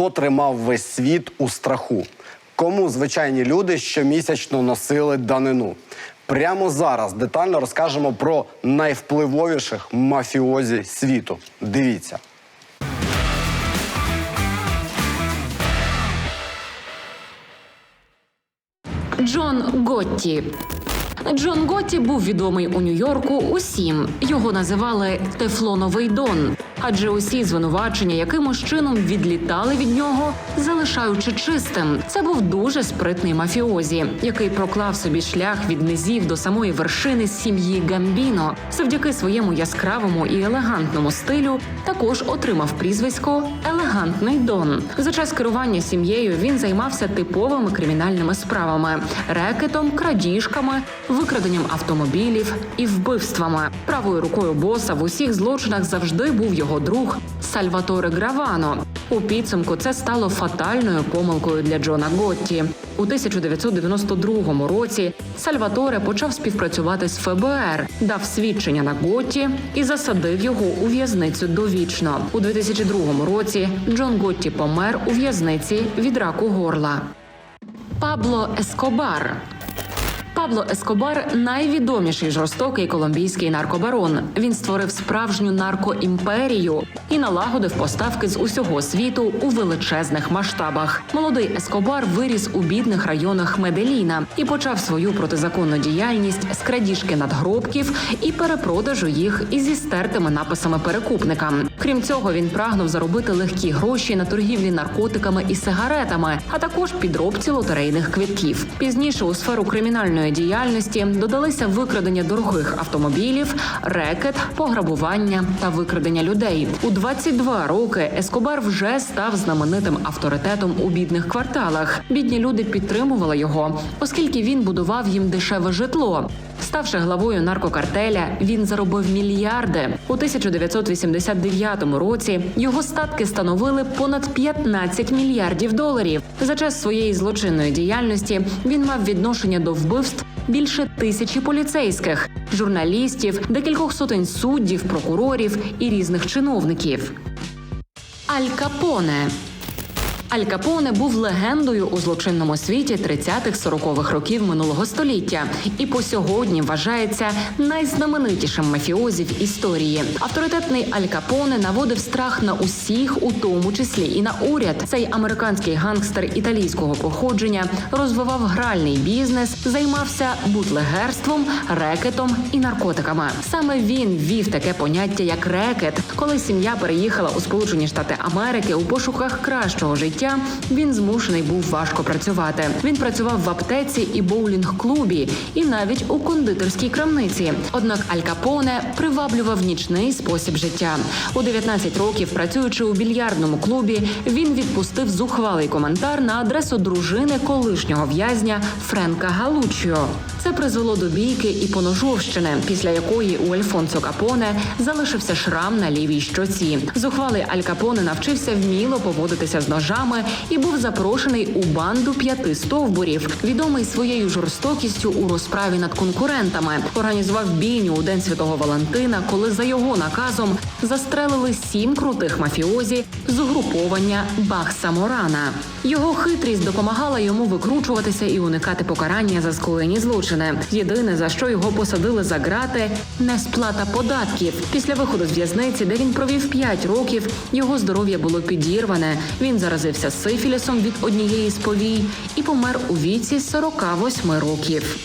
Хто тримав весь світ у страху? Кому звичайні люди щомісячно носили данину? Прямо зараз детально розкажемо про найвпливовіших мафіозі світу. Дивіться. Джон Готті. Джон Готті був відомий у Нью-Йорку усім. Його називали Тефлоновий Дон, адже усі звинувачення якимось чином відлітали від нього, залишаючи чистим. Це був дуже спритний мафіозі, який проклав собі шлях від низів до самої вершини сім'ї Гамбіно. Завдяки своєму яскравому і елегантному стилю також отримав прізвисько Елегантний Дон. За час керування сім'єю він займався типовими кримінальними справами: рекетом, крадіжками, викраденням автомобілів і вбивствами. Правою рукою боса в усіх злочинах завжди був його друг Сальваторе Гравано. У підсумку це стало фатальною помилкою для Джона Готті. У 1992 році Сальваторе почав співпрацювати з ФБР, дав свідчення на Готті і засадив його у в'язницю довічно. У 2002 році Джон Готті помер у в'язниці від раку горла. Пабло Ескобар. Пабло Ескобар найвідоміший жорстокий колумбійський наркобарон. Він створив справжню наркоімперію і налагодив поставки з усього світу у величезних масштабах. Молодий Ескобар виріс у бідних районах Меделіна і почав свою протизаконну діяльність з крадіжки надгробків і перепродажу їх із зі стертими написами перекупникам. Крім цього, він прагнув заробити легкі гроші на торгівлі наркотиками і сигаретами, а також підробці лотерейних квитків. Пізніше у сферу кримінальної діяльності додалися викрадення дорогих автомобілів, рекет, пограбування та викрадення людей. У 22 роки Ескобар вже став знаменитим авторитетом у бідних кварталах. Бідні люди підтримували його, оскільки він будував їм дешеве житло. Ставши главою наркокартеля, він заробив мільярди. У 1989 році його статки становили понад 15 мільярдів доларів. За час своєї злочинної діяльності він мав відношення до вбивств більше тисячі поліцейських, журналістів, декількох сотень суддів, прокурорів і різних чиновників. Аль Капоне Аль Капоне був легендою у злочинному світі 30-40-х років минулого століття і по сьогодні вважається найзнаменитішим мафіозі в історії. Авторитетний Аль Капоне наводив страх на усіх, у тому числі і на уряд. Цей американський гангстер італійського походження розвивав гральний бізнес, займався бутлегерством, рекетом і наркотиками. Саме він ввів таке поняття як рекет, коли сім'я переїхала у Сполучені Штати Америки у пошуках кращого життя. Він змушений був важко працювати. Він працював в аптеці і боулінг-клубі, і навіть у кондитерській крамниці. Однак Аль Капоне приваблював нічний спосіб життя. У 19 років, працюючи у більярдному клубі, він відпустив зухвалий коментар на адресу дружини колишнього в'язня Френка Галуччо. Це призвело до бійки і поножовщини, після якої у Альфонсо Капоне залишився шрам на лівій щоці. Зухвалий Аль Капоне навчився вміло поводитися з ножами і був запрошений у банду п'яти стовбурів, відомий своєю жорстокістю у розправі над конкурентами. Організував бійню у день святого Валентина, коли за його наказом застрелили сім крутих мафіозі з угруповання Бах Саморана. Його хитрість допомагала йому викручуватися і уникати покарання за скоєні злочини. Єдине за що його посадили за грати несплата податків. Після виходу з в'язниці, де він провів 5 років, його здоров'я було підірване. Він заразився сифілісом від однієї з повій і помер у віці 48 років.